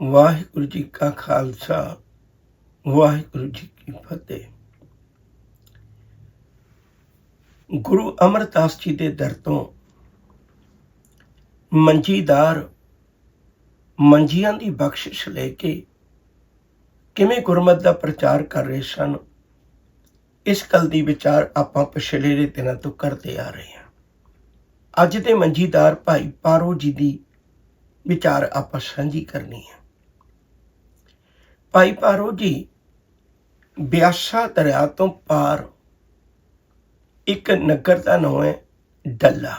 ਵਾਹਿਗੁਰੂ ਜੀ ਕਾ ਖਾਲਸਾ, ਵਾਹਿਗੁਰੂ ਜੀ ਕੀ ਫਤਿਹ। ਗੁਰੂ ਅਮਰਦਾਸ ਜੀ ਦੇ ਦਰ ਤੋਂ ਮੰਜੀਦਾਰ ਮੰਜੀਆਂ ਦੀ ਬਖਸ਼ਿਸ਼ ਲੈ ਕੇ ਕਿਵੇਂ ਗੁਰਮਤ ਦਾ ਪ੍ਰਚਾਰ ਕਰ ਰਹੇ ਸਨ, ਇਸ ਗੱਲ ਦੀ ਵਿਚਾਰ ਆਪਾਂ ਪਿਛਲੇ ਦਿਨਾਂ ਤੋਂ ਕਰਦੇ ਆ ਰਹੇ ਹਾਂ। ਅੱਜ ਦੇ ਮੰਜੀਦਾਰ ਭਾਈ ਪਾਰੋ ਜੀ ਦੀ ਵਿਚਾਰ ਆਪਾਂ ਸਾਂਝੀ ਕਰਨੀ ਹੈ। ਭਾਈ ਪਾਰੋ ਜੀ, ਬਿਆਸਾ ਦਰਿਆ ਤੋਂ ਪਾਰ ਇੱਕ ਨਗਰ ਦਾ ਨਾਮ ਹੈ ਡੱਲਾ।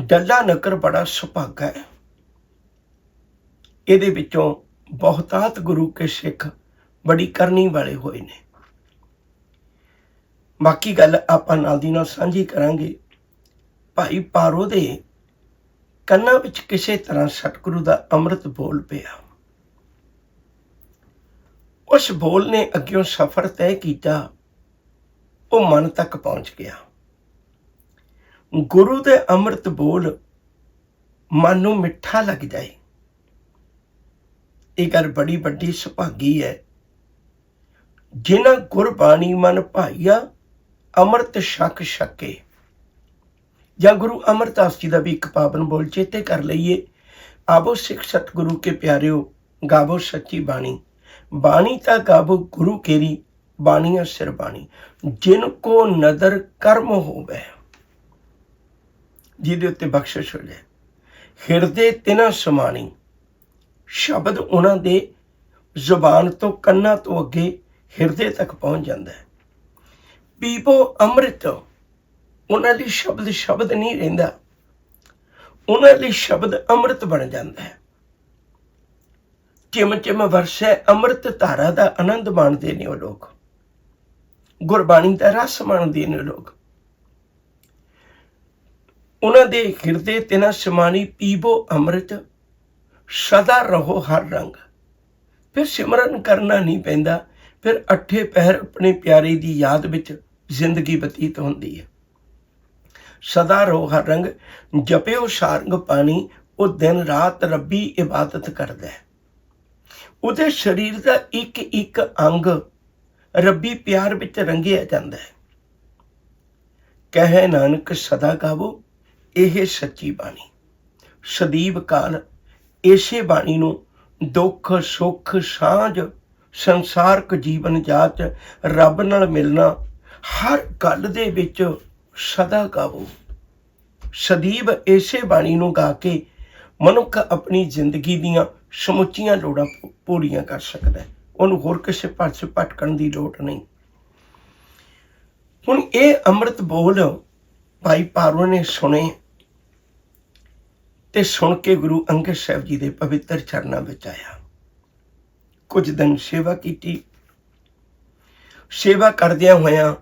ਡੱਲਾ ਨਗਰ ਬੜਾ ਸੁਭਾਗਾ ਹੈ। ਇਹਦੇ ਵਿੱਚੋਂ ਬਹੁਤਾਤ ਗੁਰੂ ਕੇ ਸਿੱਖ ਬੜੀ ਕਰਨੀ ਵਾਲੇ ਹੋਏ ਨੇ। ਬਾਕੀ ਗੱਲ ਆਪਾਂ ਨਾਲ ਦੀ ਨਾਲ ਸਾਂਝੀ ਕਰਾਂਗੇ। ਭਾਈ ਪਾਰੋ ਦੇ ਕੰਨਾਂ ਵਿੱਚ ਕਿਸੇ ਤਰ੍ਹਾਂ ਸਤਿਗੁਰੂ ਦਾ ਅੰਮ੍ਰਿਤ ਬੋਲ ਪਿਆ। ਉਸ ਬੋਲ ਨੇ ਅੱਗਿਓਂ ਸਫ਼ਰ ਤੈਅ ਕੀਤਾ। ਉਹ ਮਨ ਤੱਕ ਪਹੁੰਚ ਗਿਆ। ਗੁਰੂ ਦੇ ਅੰਮ੍ਰਿਤ ਬੋਲ ਮਨ ਨੂੰ ਮਿੱਠਾ ਲੱਗ ਜਾਏ। ਇਹ ਗੱਲ ਬੜੀ ਵੱਡੀ ਸੁਭਾਗੀ ਹੈ। ਜਿਨ੍ਹਾਂ ਗੁਰਬਾਣੀ ਮਨ ਭਾਈਆ ਅੰਮ੍ਰਿਤ ਛਕ ਛਕੇ। ਜਾਂ ਗੁਰੂ ਅਮਰਦਾਸ ਜੀ ਦਾ ਵੀ ਇੱਕ ਪਾਵਨ ਬੋਲ ਚੇਤੇ ਕਰ ਲਈਏ। ਆਬੋ ਸਿੱਖ ਸਤਿਗੁਰੂ ਕੇ ਪਿਆਰਿਓ, ਗਾਵੋ ਸੱਚੀ ਬਾਣੀ। ਬਾਣੀ ਤਾਂ ਗਾਵੋ ਗੁਰੂ ਕੇਰੀ ਬਾਣੀਆਂ ਸਿਰ ਬਾਣੀ। ਜਿਨ ਕੋ ਨਦਰ ਕਰਮ ਹੋਵੇ, ਜਿਹਦੇ ਉੱਤੇ ਬਖਸ਼ਿਸ਼ ਹੋ ਜਾਏ। ਹਿਰਦੇ ਤਿਨਾ ਸਮਾਣੀ, ਸ਼ਬਦ ਉਹਨਾਂ ਦੇ ਜ਼ੁਬਾਨ ਤੋਂ ਕੰਨਾਂ ਤੋਂ ਅੱਗੇ ਹਿਰਦੇ ਤੱਕ ਪਹੁੰਚ ਜਾਂਦਾ ਹੈ। ਪੀਪੋ ਅੰਮ੍ਰਿਤ, ਉਹਨਾਂ ਲਈ ਸ਼ਬਦ ਸ਼ਬਦ ਨਹੀਂ ਰਹਿੰਦਾ। ਉਹਨਾਂ ਲਈ ਸ਼ਬਦ ਅੰਮ੍ਰਿਤ ਬਣ ਜਾਂਦਾ ਹੈ। ਚਿਮ ਚਿਮ ਵਰਸ਼ੇ, ਅੰਮ੍ਰਿਤ ਧਾਰਾ ਦਾ ਆਨੰਦ ਮਾਣਦੇ ਨੇ ਉਹ ਲੋਕ। ਗੁਰਬਾਣੀ ਦਾ ਰਸ ਮਾਣਦੇ ਨੇ ਲੋਕ। ਉਹਨਾਂ ਦੇ ਹਿਰਦੇ ਤੇ ਨਾ ਸਮਾਣੀ ਪੀਬੋ ਅੰਮ੍ਰਿਤ, ਸਦਾ ਰਹੋ ਹਰ ਰੰਗ। ਫਿਰ ਸਿਮਰਨ ਕਰਨਾ ਨਹੀਂ ਪੈਂਦਾ, ਫਿਰ ਅੱਠੇ ਪਹਿਰ ਆਪਣੇ ਪਿਆਰੇ ਦੀ ਯਾਦ ਵਿੱਚ ਜ਼ਿੰਦਗੀ ਬਤੀਤ ਹੁੰਦੀ ਹੈ। ਸਦਾ ਰਹੋ ਹਰ ਰੰਗ, ਜਪਿਓ ਸਾਰੰਗ ਪਾਣੀ, ਉਹ ਦਿਨ ਰਾਤ ਰੱਬੀ ਇਬਾਦਤ ਕਰਦਾ ਹੈ। ਉਹਦੇ ਸਰੀਰ ਦਾ ਇੱਕ ਇੱਕ ਅੰਗ ਰੱਬੀ ਪਿਆਰ ਵਿੱਚ ਰੰਗਿਆ ਜਾਂਦਾ ਹੈ। ਕਹੇ ਨਾਨਕ, ਸਦਾ ਗਾਵੋ, ਇਹ ਸੱਚੀ ਬਾਣੀ। ਸਦੀਵ ਕਾਲ, ਇਸੇ ਬਾਣੀ ਨੂੰ ਦੁੱਖ, ਸੁੱਖ, ਸਾਂਝ, ਸੰਸਾਰਕ ਜੀਵਨ ਜਾਚ, ਰੱਬ ਨਾਲ ਮਿਲਣਾ, ਹਰ ਗੱਲ ਦੇ ਵਿੱਚ ਸਦਾ ਗਾਵੋ। ਸਦੀਵ ਇਸੇ ਬਾਣੀ ਨੂੰ ਗਾ ਕੇ ਮਨੁੱਖ ਆਪਣੀ ਜ਼ਿੰਦਗੀ ਦੀਆਂ ਸਮੁੱਚੀਆਂ ਲੋੜਾਂ ਪੂ- ਪੂਰੀਆਂ ਕਰ ਸਕਦਾ ਹੈ। ਉਹਨੂੰ ਹੋਰ ਕਿਸੇ ਪਾਸੇ ਭਟਕਣ ਦੀ ਲੋੜ ਨਹੀਂ। ਹੁਣ ਇਹ ਅੰਮ੍ਰਿਤ ਬੋਲ ਭਾਈ ਪਾਰੋ ਨੇ ਸੁਣੇ ਤੇ ਸੁਣ ਕੇ ਗੁਰੂ ਅੰਗਦ ਸਾਹਿਬ ਜੀ ਦੇ ਪਵਿੱਤਰ ਚਰਨਾਂ ਵਿੱਚ ਆਇਆ। ਕੁਝ ਦਿਨ ਸੇਵਾ ਕੀਤੀ। ਸੇਵਾ ਕਰਦਿਆਂ ਹੋਇਆਂ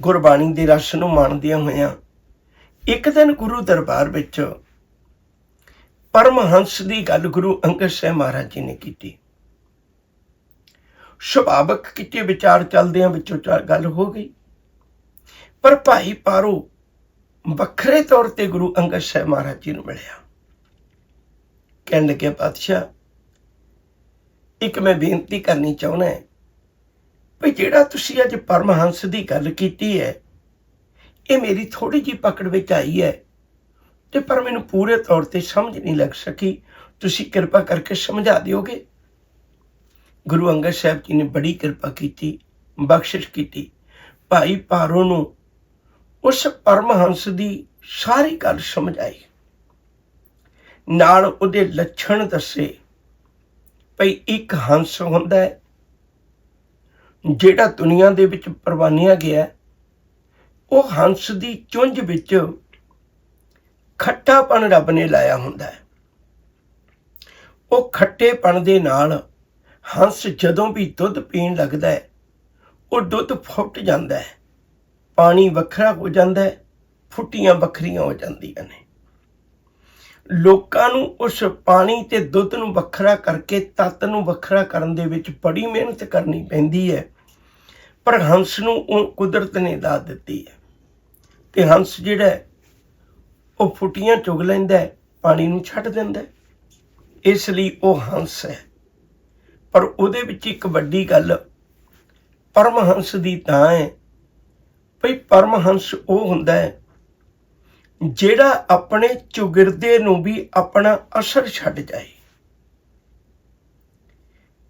ਗੁਰਬਾਣੀ ਦੇ ਰਸ ਨੂੰ ਮਾਣਦਿਆਂ ਹੋਇਆਂ ਇੱਕ ਦਿਨ ਗੁਰੂ ਦਰਬਾਰ ਵਿੱਚ ਪਰਮਹੰਸ ਦੀ ਗੱਲ ਗੁਰੂ ਅੰਗਦ ਸਾਹਿਬ ਮਹਾਰਾਜ ਜੀ ਨੇ ਕੀਤੀ। ਸੁਭਾਵਕ ਕਿਤੇ ਵਿਚਾਰ ਚੱਲਦਿਆਂ ਵਿੱਚੋਂ ਚਾਰ ਗੱਲ ਹੋ ਗਈ। ਪਰ ਭਾਈ ਪਾਰੋ ਵੱਖਰੇ ਤੌਰ ਤੇ ਗੁਰੂ ਅੰਗਦ ਸਾਹਿਬ ਮਹਾਰਾਜ ਜੀ ਨੂੰ ਮਿਲਿਆ। ਕਹਿਣ ਲੱਗੇ, ਪਾਤਸ਼ਾਹ, ਇੱਕ ਮੈਂ ਬੇਨਤੀ ਕਰਨੀ ਚਾਹੁੰਦਾ ਹਾਂ ਵੀ ਜਿਹੜਾ ਤੁਸੀਂ ਅੱਜ ਪਰਮਹੰਸ ਦੀ ਗੱਲ ਕੀਤੀ ਹੈ, ਇਹ ਮੇਰੀ ਥੋੜੀ ਜੀ ਪਕੜ ਵਿੱਚ ਆਈ ਹੈ। ਤੇ ਪਰ ਮੈਨੂੰ ਪੂਰੇ ਤੌਰ ਤੇ ਸਮਝ ਨਹੀਂ ਲੱਗ ਸਕੀ। ਤੁਸੀਂ ਕਿਰਪਾ ਕਰਕੇ ਸਮਝਾ ਦਿਓਗੇ? ਗੁਰੂ ਅੰਗਦ ਸਾਹਿਬ ਜੀ ਨੇ ਬੜੀ ਕਿਰਪਾ ਕੀਤੀ, ਬਖਸ਼ਿਸ਼ ਕੀਤੀ। ਭਾਈ ਪਾਰੋ ਨੂੰ ਉਸ ਪਰਮਹੰਸ ਦੀ ਸਾਰੀ ਗੱਲ ਸਮਝ ਆਈ। ਨਾਲ ਉਹਦੇ ਲੱਛਣ ਦੱਸੇ ਭਈ ਇੱਕ ਹੰਸ ਹੁੰਦਾ ਹੈ, ਜਿਹੜਾ ਦੁਨੀਆ ਦੇ ਵਿੱਚ ਪ੍ਰਵਾਨਿਆ ਗਿਆ ਉਹ ਹੰਸ ਦੀ ਚੁੰਝ ਵਿੱਚ ਖੱਟਾਪਣ ਰੱਬ ਨੇ ਲਾਇਆ ਹੁੰਦਾ ਹੈ। ਉਹ ਖੱਟੇਪਣ ਦੇ ਨਾਲ ਹੰਸ ਜਦੋਂ ਵੀ ਦੁੱਧ ਪੀਣ ਲੱਗਦਾ ਹੈ, ਉਹ ਦੁੱਧ ਫੁੱਟ ਜਾਂਦਾ ਹੈ। ਪਾਣੀ ਵੱਖਰਾ ਹੋ ਜਾਂਦਾ ਹੈ, ਫੁੱਟੀਆਂ ਵੱਖਰੀਆਂ ਹੋ ਜਾਂਦੀਆਂ ਨੇ। ਲੋਕਾਂ ਨੂੰ ਉਸ ਪਾਣੀ ਤੇ ਦੁੱਧ ਨੂੰ ਵੱਖਰਾ ਕਰਕੇ ਤੱਤ ਨੂੰ ਵੱਖਰਾ ਕਰਨ ਦੇ ਵਿੱਚ ਬੜੀ ਮਿਹਨਤ ਕਰਨੀ ਪੈਂਦੀ ਹੈ, ਪਰ ਹੰਸ ਨੂੰ ਉਹ ਕੁਦਰਤ ਨੇ ਦਾਤ ਦਿੱਤੀ ਹੈ। ਤੇ ਹੰਸ ਜਿਹੜਾ ਉਹ ਫੁੱਟੀਆਂ ਚੁਗ ਲੈਂਦਾ ਪਾਣੀ ਨੂੰ ਛੱਡ ਦਿੰਦਾ ਇਸ ਲਈ ਉਹ ਹੰਸ ਹੈ। ਪਰ ਉਹਦੇ ਵਿੱਚ ਇੱਕ ਵੱਡੀ ਗੱਲ, ਪਰਮਹੰਸ ਦੀ ਤਾਂ ਹੈ। ਭਈ ਪਰਮਹੰਸ ਉਹ ਹੁੰਦਾ ਹੈ, ਜਿਹੜਾ ਆਪਣੇ ਚੁਗਿਰਦੇ ਨੂੰ ਵੀ ਆਪਣਾ ਅਸਰ ਛੱਡ ਜਾਏ।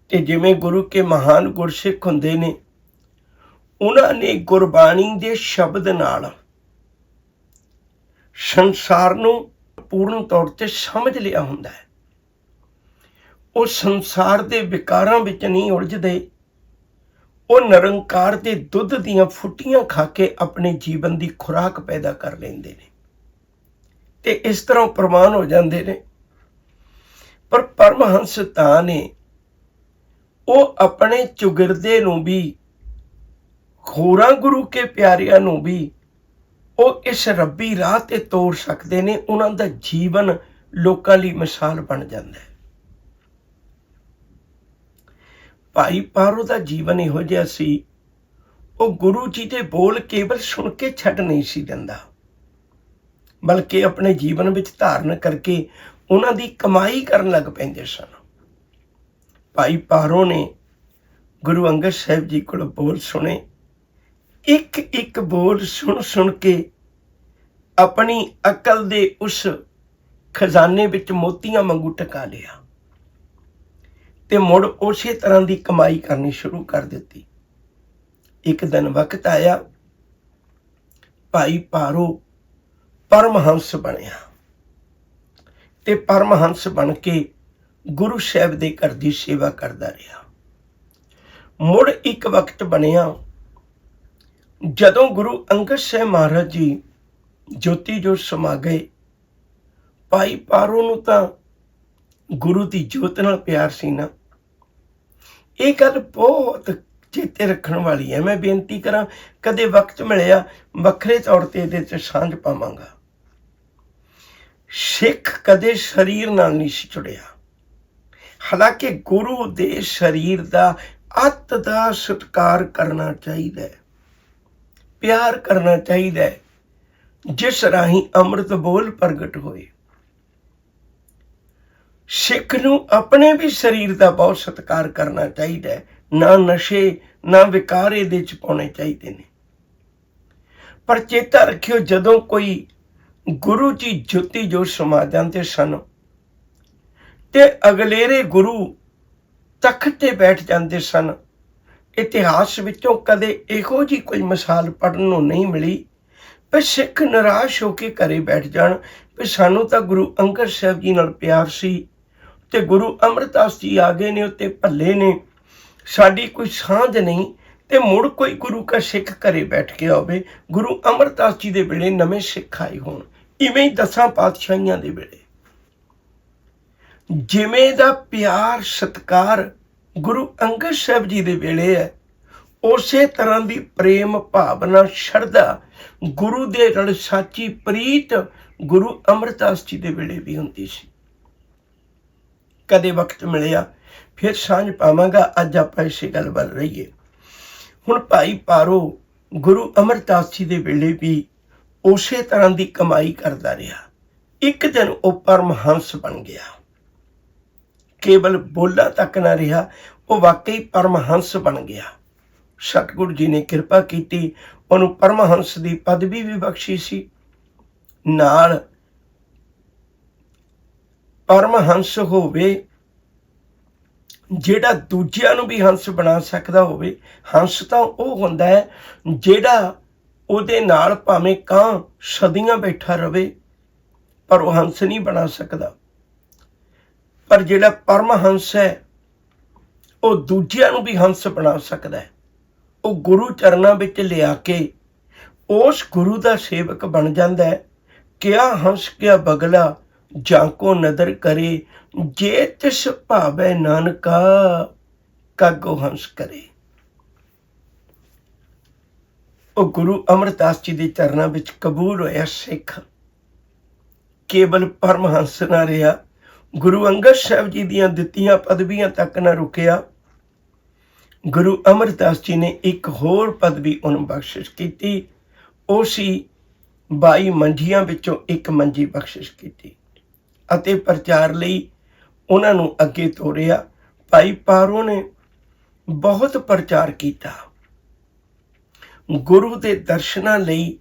ਤੇ ਜਿਵੇਂ ਗੁਰੂ ਕੇ ਮਹਾਨ ਗੁਰਸਿੱਖ ਹੁੰਦੇ ਨੇ, ਉਹਨਾਂ ਨੇ ਗੁਰਬਾਣੀ ਦੇ ਸ਼ਬਦ ਨਾਲ ਸੰਸਾਰ ਨੂੰ ਪੂਰਨ ਤੌਰ ਤੇ ਸਮਝ ਲਿਆ ਹੁੰਦਾ ਹੈ। ਉਹ ਸੰਸਾਰ ਦੇ ਵਿਕਾਰਾਂ ਵਿੱਚ ਨਹੀਂ ਉਲਝਦੇ। ਉਹ ਨਿਰੰਕਾਰ ਦੇ ਦੁੱਧ ਦੀਆਂ ਫੁੱਟੀਆਂ ਖਾ ਕੇ ਆਪਣੇ ਜੀਵਨ ਦੀ ਖੁਰਾਕ ਪੈਦਾ ਕਰ ਲੈਂਦੇ ਨੇ ਤੇ ਇਸ ਤਰ੍ਹਾਂ ਉਹ ਹੋ ਜਾਂਦੇ ਨੇ। ਪਰ ਪਰਮਹੰਸ ਤਾਂ ਨੇ ਉਹ ਆਪਣੇ ਚੁਗਿਰਦੇ ਨੂੰ ਵੀ, ਹੋਰਾਂ ਗੁਰੂ ਕੇ ਪਿਆਰਿਆਂ ਨੂੰ ਵੀ ਉਹ ਇਸ ਰੱਬੀ ਰਾਹ ਤੇ ਤੋਰ ਸਕਦੇ ਨੇ, ਉਹਨਾਂ ਦਾ ਜੀਵਨ ਲੋਕਾਂ ਲਈ ਮਿਸਾਲ ਬਣ ਜਾਂਦਾ ਹੈ। ਭਾਈ ਪਾਰੋ ਦਾ ਜੀਵਨ ਇਹੋ ਜਿਹਾ ਸੀ, ਉਹ ਗੁਰੂ ਜੀ ਦੇ ਬੋਲ ਕੇਵਲ ਸੁਣ ਕੇ ਛੱਡ ਨਹੀਂ ਸੀ ਦਿੰਦਾ, ਬਲਕਿ ਆਪਣੇ ਜੀਵਨ ਵਿੱਚ ਧਾਰਨ ਕਰਕੇ ਉਹਨਾਂ ਦੀ ਕਮਾਈ ਕਰਨ ਲੱਗ ਪੈਂਦੇ ਸਨ। ਭਾਈ ਪਾਰੋ ਨੇ ਗੁਰੂ ਅੰਗਦ ਸਾਹਿਬ ਜੀ ਕੋਲ ਬੋਲ ਸੁਣੇ ਇੱਕ ਇੱਕ ਬੋਲ ਸੁਣ ਸੁਣ ਕੇ ਆਪਣੀ ਅਕਲ ਦੇ ਉਸ ਖਜ਼ਾਨੇ ਵਿੱਚ ਮੋਤੀਆਂ ਵਾਂਗੂ ਟਕਾ ਲਿਆ ਤੇ ਮੁੜ ਉਸੇ ਤਰ੍ਹਾਂ ਦੀ ਕਮਾਈ ਕਰਨੀ ਸ਼ੁਰੂ ਕਰ ਦਿੱਤੀ। ਇੱਕ ਦਿਨ ਵਕਤ ਆਇਆ, ਭਾਈ ਪਾਰੋ ਪਰਮਹੰਸ ਬਣਿਆ ਤੇ ਪਰਮਹੰਸ ਬਣ ਕੇ ਗੁਰੂ ਸਾਹਿਬ ਦੇ ਘਰ ਦੀ ਸੇਵਾ ਕਰਦਾ ਰਿਹਾ। ਮੁੜ ਇੱਕ ਵਕਤ ਬਣਿਆ ਜਦੋਂ ਗੁਰੂ ਅੰਗਦ ਸਾਹਿਬ ਮਹਾਰਾਜ ਜੀ ਜੋਤੀ ਜੋ ਸਮਾ ਗਏ, ਭਾਈ ਪਾਰੋ ਨੂੰ ਤਾਂ ਗੁਰੂ ਦੀ ਜੋਤ ਨਾਲ ਪਿਆਰ ਸੀ ਨਾ। ਇਹ ਗੱਲ ਬਹੁਤ ਚੇਤੇ ਰੱਖਣ ਵਾਲੀ ਹੈ। ਮੈਂ ਬੇਨਤੀ ਕਰਾਂ, ਕਦੇ ਵਕਤ ਮਿਲਿਆ, ਵੱਖਰੇ ਤੌਰ ਤੇ ਇਹਦੇ ਤੇ ਸਾਂਝ ਪਾਵਾਂਗਾ। ਸਿੱਖ ਕਦੇ ਸਰੀਰ ਨਾਲ ਨਹੀਂ ਸੀ ਜੁੜਿਆ। ਹਾਲਾਂਕਿ ਗੁਰੂ ਦੇ ਸਰੀਰ ਦਾ ਅੱਤ ਦਾ ਸਤਕਾਰ ਕਰਨਾ ਚਾਹੀਦਾ ਹੈ। ਪਿਆਰ ਕਰਨਾ ਚਾਹੀਦਾ ਹੈ, ਜਿਸ ਰਾਹੀਂ ਅੰਮ੍ਰਿਤ ਬੋਲ ਪ੍ਰਗਟ ਹੋਏ। ਸਿੱਖ ਨੂੰ ਆਪਣੇ ਵੀ ਸਰੀਰ ਦਾ ਬਹੁਤ ਸਤਿਕਾਰ ਕਰਨਾ ਚਾਹੀਦਾ ਹੈ, ਨਾ ਨਸ਼ੇ, ਨਾ ਵਿਕਾਰ ਇਹਦੇ ਚ ਪਾਉਣੇ ਚਾਹੀਦੇ ਨੇ। ਪਰ ਚੇਤਾ ਰੱਖਿਓ, ਜਦੋਂ ਕੋਈ ਗੁਰੂ ਜੀ ਜੋਤੀ ਜੋ ਸਮਾ ਜਾਂਦੇ ਸਨ ਤੇ ਅਗਲੇਰੇ ਗੁਰੂ ਤਖਤ ਤੇ ਬੈਠ ਜਾਂਦੇ ਸਨ ਇਤਿਹਾਸ ਵਿੱਚੋਂ ਕਦੇ ਇਹੋ ਜੀ ਕੋਈ ਮਿਸਾਲ ਪੜਨ ਨੂੰ ਨਹੀਂ ਮਿਲੀ ਪਰ ਸਿੱਖ ਨਿਰਾਸ਼ ਹੋ ਕੇ ਘਰੇ ਬੈਠ ਜਾਣ ਵੀ ਸਾਨੂੰ ਤਾਂ ਗੁਰੂ ਅੰਗਦ ਸਾਹਿਬ ਜੀ ਨਾਲ ਪਿਆਰ ਸੀ ਤੇ ਗੁਰੂ ਅਮਰਦਾਸ ਜੀ ਆ ਗਏ ਨੇ, ਉੱਤੇ ਭੱਲੇ ਨੇ। ਸਾਡੀ ਕੋਈ ਸਾਂਝ ਨਹੀਂ ਤੇ ਮੁੜ ਕੋਈ ਗੁਰੂ ਕਾ ਸਿੱਖ ਘਰੇ ਬੈਠ ਕੇ ਆਵੇ ਗੁਰੂ ਅਮਰਦਾਸ ਜੀ ਦੇ ਵੇਲੇ ਨਵੇਂ ਸਿੱਖ ਆਏ ਹੋਣ। ਇਵੇਂ ਹੀ ਦਸਾਂ ਪਾਤਸ਼ਾਹੀਆਂ ਦੇ ਵੇਲੇ। ਜਿਵੇਂ ਦਾ ਪਿਆਰ, ਸਤਕਾਰ ਗੁਰੂ ਅੰਗਦ ਸਾਹਿਬ ਜੀ ਦੇ ਵੇਲੇ ਹੈ, ਉਸੇ ਤਰ੍ਹਾਂ ਦੀ ਪ੍ਰੇਮ ਭਾਵਨਾ ਸ਼ਰਧਾ ਗੁਰੂ ਦੇ ਰਲ ਸਾਚੀ ਪ੍ਰੀਤ ਗੁਰੂ ਅਮਰਦਾਸ ਜੀ ਦੇ ਵੇਲੇ ਵੀ ਹੁੰਦੀ ਸੀ। ਕਦੇ ਵਕਤ ਮਿਲਿਆ, ਫਿਰ ਸਾਂਝ ਪਾਵਾਂਗਾ, ਅੱਜ ਆਪਾਂ ਇਸੇ ਗੱਲ ਵੱਲ ਰਹੀਏ। ਹੁਣ ਭਾਈ ਪਾਰੋ, ਗੁਰੂ ਅਮਰਦਾਸ ਜੀ ਦੇ ਵੇਲੇ ਵੀ ਉਸੇ ਤਰ੍ਹਾਂ ਦੀ ਕਮਾਈ ਕਰਦਾ ਰਿਹਾ। ਇੱਕ ਦਿਨ ਉਹ ਪਰਮਹੰਸ ਬਣ ਗਿਆ। ਕੇਵਲ ਬੋਲਾ ਤੱਕ ਨਾ ਰਿਹਾ, ਉਹ ਵਾਕਈ ਪਰਮਹੰਸ ਬਣ ਗਿਆ। ਸਤਿਗੁਰੂ ਜੀ ਨੇ ਕਿਰਪਾ ਕੀਤੀ, ਉਹਨੂੰ ਪਰਮਹੰਸ ਦੀ ਪਦਵੀ ਵੀ ਬਖਸ਼ੀ ਸੀ। ਨਾਲ ਪਰਮਹੰਸ ਹੋਵੇ, ਜਿਹੜਾ ਦੂਜਿਆਂ ਨੂੰ ਵੀ ਹੰਸ ਬਣਾ ਸਕਦਾ ਹੋਵੇ, ਹੰਸ ਤਾਂ ਉਹ ਹੁੰਦਾ ਹੈ ਜਿਹੜਾ ਉਹਦੇ ਨਾਲ ਭਾਵੇਂ ਕਾਂ ਸਦੀਆਂ ਬੈਠਾ ਰਵੇ, ਪਰ ਉਹ ਹੰਸ ਨਹੀਂ ਬਣਾ ਸਕਦਾ। ਪਰ ਜਿਹੜਾ ਪਰਮਹੰਸ ਹੈ, ਉਹ ਦੂਜਿਆਂ ਨੂੰ ਵੀ ਹੰਸ ਬਣਾ ਸਕਦਾ ਹੈ। ਉਹ ਗੁਰੂ ਚਰਨਾਂ ਵਿੱਚ ਲਿਆ ਕੇ ਉਸ ਗੁਰੂ ਦਾ ਸੇਵਕ ਬਣ ਜਾਂਦਾ ਹੈ। ਕਿਆ ਹੰਸ, ਕਿਆ ਬਗਲਾ, ਜਾਂ ਕੋ ਨਦਰ ਕਰੇ, ਜੇ ਤਿਸ ਭਾਵੇ ਨਾਨਕਾ, ਕਾਗੋ ਹੰਸ ਕਰੇ। ਉਹ ਗੁਰੂ ਅਮਰਦਾਸ ਜੀ ਦੇ ਚਰਨਾਂ ਵਿੱਚ ਕਬੂਲ ਹੋਇਆ ਸਿੱਖ। ਕੇਵਲ ਪਰਮਹੰਸ ਨਾ ਰਿਹਾ। ਗੁਰੂ ਅੰਗਦ ਸਾਹਿਬ ਜੀ ਦੀਆਂ ਦਿੱਤੀਆਂ ਪਦਵੀਆਂ ਤੱਕ ਨਾ ਰੁਕਿਆ, ਗੁਰੂ ਅਮਰਦਾਸ ਜੀ ਨੇ ਇੱਕ ਹੋਰ ਪਦਵੀ ਉਹਨੂੰ ਬਖਸ਼ਿਸ਼ ਕੀਤੀ। ਉਹ ਸੀ 22 ਮੰਜੀਆਂ ਵਿੱਚੋਂ ਇੱਕ ਮੰਜੀ ਬਖਸ਼ਿਸ਼ ਕੀਤੀ ਅਤੇ ਪ੍ਰਚਾਰ ਲਈ ਉਹਨਾਂ ਨੂੰ ਅੱਗੇ ਤੋਰਿਆ। ਭਾਈ ਪਾਰੋ ਨੇ ਬਹੁਤ ਪ੍ਰਚਾਰ ਕੀਤਾ। ਗੁਰੂ ਦੇ ਦਰਸ਼ਨਾਂ ਲਈ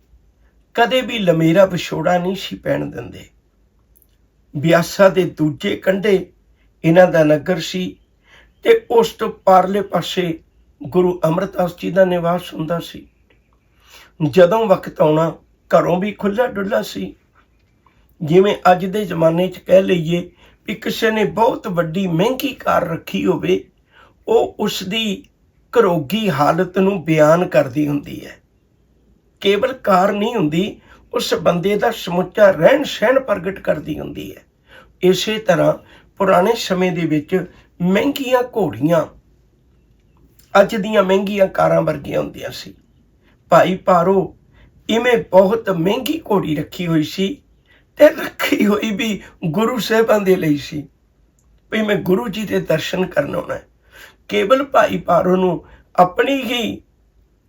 ਕਦੇ ਵੀ ਲਮੇਰਾ ਵਿਛੋੜਾ ਨਹੀਂ ਸੀ ਪੈਣ ਦਿੰਦੇ। ਬਿਆਸਾ ਦੇ ਦੂਜੇ ਕੰਢੇ ਇਹਨਾਂ ਦਾ ਨਗਰ ਸੀ ਤੇ ਉਸ ਤੋਂ ਪਾਰਲੇ ਪਾਸੇ ਗੁਰੂ ਅਮਰਦਾਸ ਜੀ ਦਾ ਨਿਵਾਸ ਹੁੰਦਾ ਸੀ। ਜਦੋਂ ਵਕਤ ਆਉਣਾ ਘਰੋਂ ਵੀ ਖੁੱਲਾ ਡੁੱਲਾ ਸੀ। ਜਿਵੇਂ ਅੱਜ ਦੇ ਜ਼ਮਾਨੇ 'ਚ ਕਹਿ ਲਈਏ ਵੀ ਕਿਸੇ ਨੇ ਬਹੁਤ ਵੱਡੀ ਮਹਿੰਗੀ ਕਾਰ ਰੱਖੀ ਹੋਵੇ, ਉਹ ਉਸ ਦੀ ਘਰੋਗੀ ਹਾਲਤ ਨੂੰ ਬਿਆਨ ਕਰਦੀ ਹੁੰਦੀ ਹੈ। ਕੇਵਲ ਕਾਰ ਨਹੀਂ ਹੁੰਦੀ ਉਸ ਬੰਦੇ ਦਾ ਸਮੁੱਚਾ ਰਹਿਣ ਸਹਿਣ ਪ੍ਰਗਟ ਕਰਦੀ ਹੁੰਦੀ ਹੈ। ਇਸੇ ਤਰ੍ਹਾਂ ਪੁਰਾਣੇ ਸਮੇਂ ਦੇ ਵਿੱਚ ਮਹਿੰਗੀਆਂ ਘੋੜੀਆਂ ਅੱਜ ਦੀਆਂ ਮਹਿੰਗੀਆਂ ਕਾਰਾਂ ਵਰਗੀਆਂ ਹੁੰਦੀਆਂ ਸੀ। ਭਾਈ ਪਾਰੋ, ਇਵੇਂ ਬਹੁਤ ਮਹਿੰਗੀ ਘੋੜੀ ਰੱਖੀ ਹੋਈ ਸੀ ਤੇ ਰੱਖੀ ਹੋਈ ਵੀ ਗੁਰੂ ਸਾਹਿਬਾਂ ਦੇ ਲਈ ਸੀ। ਵੀ ਮੈਂ ਗੁਰੂ ਜੀ ਦੇ ਦਰਸ਼ਨ ਕਰਨ ਆਉਣਾ ਹੈ। ਕੇਵਲ ਭਾਈ ਪਾਰੋ ਨੂੰ ਆਪਣੀ ਹੀ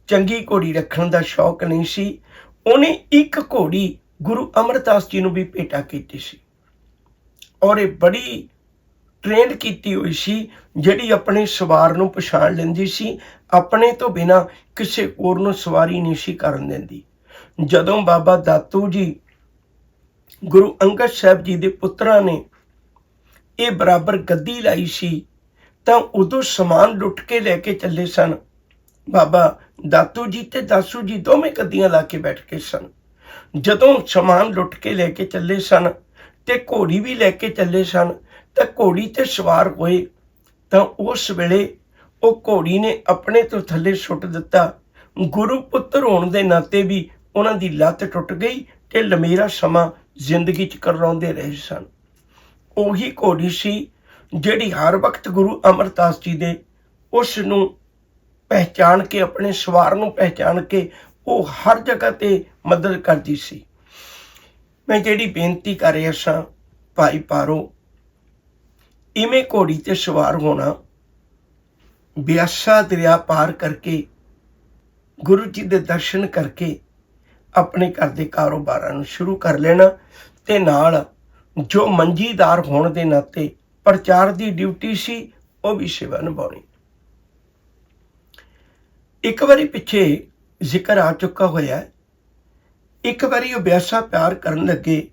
ਚੰਗੀ ਘੋੜੀ ਰੱਖਣ ਦਾ ਸ਼ੌਕ ਨਹੀਂ ਸੀ ਉਹਨੇ ਇੱਕ ਘੋੜੀ ਗੁਰੂ ਅਮਰਦਾਸ ਜੀ ਨੂੰ ਵੀ ਭੇਟਾ ਕੀਤੀ ਸੀ। ਔਰ ਇਹ ਬੜੀ ਟ੍ਰੇਨਡ ਕੀਤੀ ਹੋਈ ਸੀ, ਜਿਹੜੀ ਆਪਣੇ ਸਵਾਰ ਨੂੰ ਪਛਾਣ ਲੈਂਦੀ ਸੀ। ਆਪਣੇ ਤੋਂ ਬਿਨਾ ਕਿਸੇ ਹੋਰ ਨੂੰ ਸਵਾਰੀ ਨਹੀਂ ਸੀ ਕਰਨ ਦਿੰਦੀ। ਜਦੋਂ ਬਾਬਾ ਦਾਤੂ ਜੀ ਗੁਰੂ ਅੰਗਦ ਸਾਹਿਬ ਜੀ ਦੇ ਪੁੱਤਰਾਂ ਨੇ ਇਹ ਬਰਾਬਰ ਗੱਦੀ ਲਾਈ ਸੀ, ਤਾਂ ਉਦੋਂ ਸਮਾਨ ਲੁੱਟ ਕੇ ਲੈ ਕੇ ਚੱਲੇ ਸਨ। ਬਾਬਾ ਦਾਤੂ ਜੀ ਤੇ ਦਾਸੂ ਜੀ ਦੋਵੇਂ ਕੱਦੀਆਂ ਲਾ ਕੇ ਬੈਠ ਕੇ ਸਨ। ਜਦੋਂ ਸਮਾਨ ਲੁੱਟ ਕੇ ਲੈ ਕੇ ਚੱਲੇ ਸਨ ਤੇ ਘੋੜੀ ਵੀ ਲੈ ਕੇ ਚੱਲੇ ਸਨ ਤਾਂ ਘੋੜੀ ਤੇ ਸਵਾਰ ਹੋਏ। ਤਾਂ ਉਸ ਵੇਲੇ ਉਹ ਘੋੜੀ ਨੇ ਆਪਣੇ ਤੋਂ ਥੱਲੇ ਸੁੱਟ ਦਿੱਤਾ। ਗੁਰੂ ਪੁੱਤਰ ਹੋਣ ਦੇ ਨਾਤੇ ਵੀ ਉਹਨਾਂ ਦੀ ਲੱਤ ਟੁੱਟ ਗਈ ਤੇ ਲਮੇਰਾ ਸਮਾਂ ਜ਼ਿੰਦਗੀ 'ਚ ਕਰਵਾਉਂਦੇ ਰਹੇ ਸਨ। ਉਹੀ ਘੋੜੀ ਸੀ ਜਿਹੜੀ ਹਰ ਵਕਤ ਗੁਰੂ ਅਮਰਦਾਸ ਜੀ ਦੇ ਉਸ ਨੂੰ ਪਹਿਚਾਣ ਕੇ, ਆਪਣੇ ਸਵਾਰ ਨੂੰ ਪਹਿਚਾਣ ਕੇ ਉਹ ਹਰ ਜਗ੍ਹਾ ਤੇ ਮਦਦ ਕਰਦੀ ਸੀ। ਮੈਂ ਜਿਹੜੀ ਬੇਨਤੀ ਕਰ ਰਿਹਾ ਸਾਂ, ਭਾਈ ਪਾਰੋ, ਇਵੇਂ ਘੋੜੀ ਤੇ ਸਵਾਰ ਹੋਣਾ, ਬਿਆਸਾ ਦਰਿਆ ਪਾਰ ਕਰਕੇ, ਗੁਰੂ ਜੀ ਦੇ ਦਰਸ਼ਨ ਕਰਕੇ ਆਪਣੇ ਘਰ ਦੇ ਕਾਰੋਬਾਰਾਂ ਨੂੰ ਸ਼ੁਰੂ ਕਰ ਲੈਣਾ ਤੇ ਨਾਲ ਜੋ ਮੰਜੀਦਾਰ ਹੋਣ ਦੇ ਨਾਤੇ ਪ੍ਰਚਾਰ ਦੀ ਡਿਊਟੀ ਸੀ, ਉਹ ਵੀ ਸੇਵਾ ਨਿਭਾਉਣੀ। ਇੱਕ ਵਾਰੀ ਪਿੱਛੇ ਜ਼ਿਕਰ ਆ ਚੁੱਕਾ ਹੋਇਆ ਇੱਕ ਵਾਰੀ ਉਹ ਬਿਆਸਾ ਪਿਆਰ ਕਰਨ ਲੱਗੇ।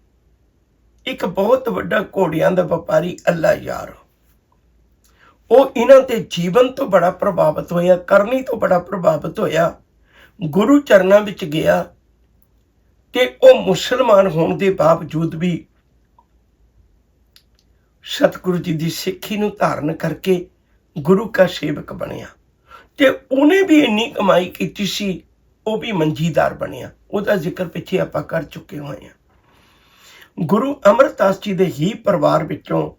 ਇੱਕ ਬਹੁਤ ਵੱਡਾ ਘੋੜਿਆਂ ਦਾ ਵਪਾਰੀ ਅੱਲਾ ਯਾਰ। ਉਹ ਇਹਨਾਂ ਦੇ ਜੀਵਨ ਤੋਂ ਬੜਾ ਪ੍ਰਭਾਵਿਤ ਹੋਇਆ, ਕਰਨੀ ਤੋਂ ਬੜਾ ਪ੍ਰਭਾਵਿਤ ਹੋਇਆ। ਗੁਰੂ ਚਰਨਾਂ ਵਿੱਚ ਗਿਆ ਕਿ ਉਹ ਮੁਸਲਮਾਨ ਹੋਣ ਦੇ ਬਾਵਜੂਦ ਵੀ ਸਤਿਗੁਰੂ ਜੀ ਦੀ ਸਿੱਖੀ ਨੂੰ ਧਾਰਨ ਕਰਕੇ ਗੁਰੂ ਦਾ ਸੇਵਕ ਬਣਿਆ। ਤੇ ਉਹਨੇ ਵੀ ਇੰਨੀ ਕਮਾਈ ਕੀਤੀ ਸੀ, ਉਹ ਵੀ ਮੰਜੀਦਾਰ ਬਣਿਆ। ਉਹਦਾ ਜ਼ਿਕਰ ਪਿੱਛੇ ਆਪਾਂ ਕਰ ਚੁੱਕੇ ਹੋਏ ਹਾਂ। ਗੁਰੂ ਅਮਰਦਾਸ ਜੀ ਦੇ ਹੀ ਪਰਿਵਾਰ ਵਿੱਚੋਂ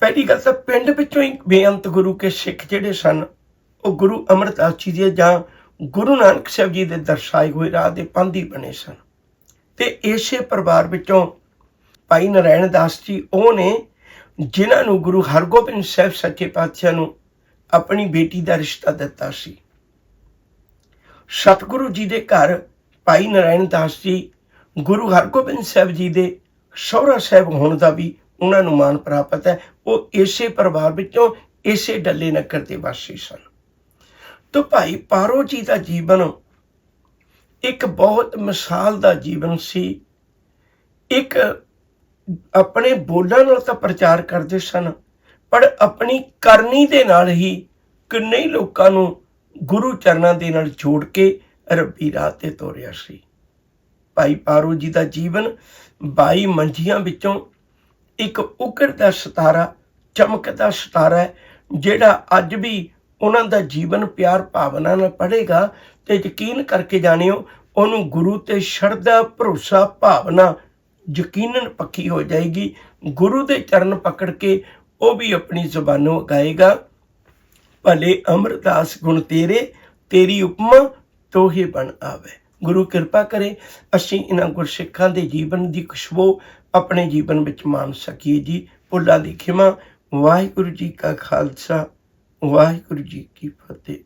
ਪਹਿਲੀ ਗੱਲ ਤਾਂ ਪਿੰਡ ਵਿੱਚੋਂ ਹੀ ਬੇਅੰਤ ਗੁਰੂ ਕੇ ਸਿੱਖ ਜਿਹੜੇ ਸਨ, ਉਹ ਗੁਰੂ ਅਮਰਦਾਸ ਜੀ ਦੇ ਜਾਂ ਗੁਰੂ ਨਾਨਕ ਸਾਹਿਬ ਜੀ ਦੇ ਦਰਸਾਏ ਹੋਏ ਰਾਹ ਦੇ ਪੰਧੀ ਬਣੇ ਸਨ। ਤੇ ਇਸੇ ਪਰਿਵਾਰ ਵਿੱਚੋਂ ਭਾਈ ਨਰਾਇਣ ਦਾਸ ਜੀ, ਉਹ ਨੇ ਜਿਨ੍ਹਾਂ ਨੂੰ ਗੁਰੂ ਹਰਗੋਬਿੰਦ ਸਾਹਿਬ ਸੱਚੇ ਪਾਤਸ਼ਾਹ ਨੂੰ ਆਪਣੀ ਬੇਟੀ ਦਾ ਰਿਸ਼ਤਾ ਦਿੱਤਾ ਸੀ। ਸਤਿਗੁਰੂ ਜੀ ਦੇ ਘਰ ਭਾਈ ਨਰਾਇਣ ਦਾਸ ਜੀ, ਗੁਰੂ ਹਰਗੋਬਿੰਦ ਸਾਹਿਬ ਜੀ ਦੇ ਸਹੁਰਾ ਸਾਹਿਬ ਹੋਣ ਦਾ ਵੀ ਉਹਨਾਂ ਨੂੰ ਮਾਣ ਪ੍ਰਾਪਤ ਹੈ। ਉਹ ਇਸੇ ਪਰਿਵਾਰ ਵਿੱਚੋਂ ਇਸੇ ਡੱਲੇ ਨਗਰ ਦੇ ਵਾਸੀ ਸਨ। ਤੋ ਭਾਈ ਪਾਰੋ ਜੀ ਦਾ ਜੀਵਨ ਇੱਕ ਬਹੁਤ ਮਿਸਾਲ ਦਾ ਜੀਵਨ ਸੀ। ਇੱਕ ਆਪਣੇ ਬੋਲਾਂ ਨਾਲ ਤਾਂ ਪ੍ਰਚਾਰ ਕਰਦੇ ਸਨ। ਪਰ ਆਪਣੀ ਕਰਨੀ ਦੇ ਨਾਲ ਹੀ ਕਿੰਨੇ ਹੀ ਲੋਕਾਂ ਨੂੰ ਗੁਰੂ ਚਰਨਾਂ ਦੇ ਨਾਲ ਜੋੜ ਕੇ ਰੱਬੀ ਰਾਹ ਤੇ ਤੋਰਿਆ ਸੀ। ਭਾਈ ਪਾਰੋ ਜੀ ਦਾ ਜੀਵਨ 22 ਮੰਜੀਆਂ ਵਿੱਚੋਂ ਇੱਕ ਉਕਰਦਾ ਸਿਤਾਰਾ, ਚਮਕਦਾ ਸਿਤਾਰਾ ਹੈ, ਜਿਹੜਾ ਅੱਜ ਵੀ ਉਹਨਾਂ ਦਾ ਜੀਵਨ ਪਿਆਰ ਭਾਵਨਾ ਨਾਲ ਪੜੇਗਾ ਤੇ ਯਕੀਨ ਕਰਕੇ ਜਾਣਿਓ, ਉਹਨੂੰ ਗੁਰੂ ਤੇ ਸ਼ਰਧਾ, ਭਰੋਸਾ, ਭਾਵਨਾ ਯਕੀਨਨ ਪੱਕੀ ਹੋ ਜਾਏਗੀ। ਗੁਰੂ ਦੇ ਚਰਨ ਪਕੜ ਕੇ ਉਹ ਵੀ ਆਪਣੀ ਜ਼ੁਬਾਨੋਂ ਗਾਏਗਾ। ਭਲੇ ਅਮਰਦਾਸ ਗੁਣ ਤੇਰੇ, ਤੇਰੀ ਉਪਮਾ ਤੋਹੇ ਬਣ ਆਵੇ। ਗੁਰੂ ਕਿਰਪਾ ਕਰੇ, ਅਸੀਂ ਇਹਨਾਂ ਗੁਰਸਿੱਖਾਂ ਦੇ ਜੀਵਨ ਦੀ ਖੁਸ਼ਬੂ ਆਪਣੇ ਜੀਵਨ ਵਿੱਚ ਮਾਣ ਸਕੀਏ ਜੀ। ਭੁੱਲਾਂ ਦੀ ਖਿਮਾ, ਵਾਹਿਗੁਰੂ ਜੀ ਕਾ ਖਾਲਸਾ, ਵਾਹਿਗੁਰੂ ਜੀ ਕੀ ਫਤਿਹ।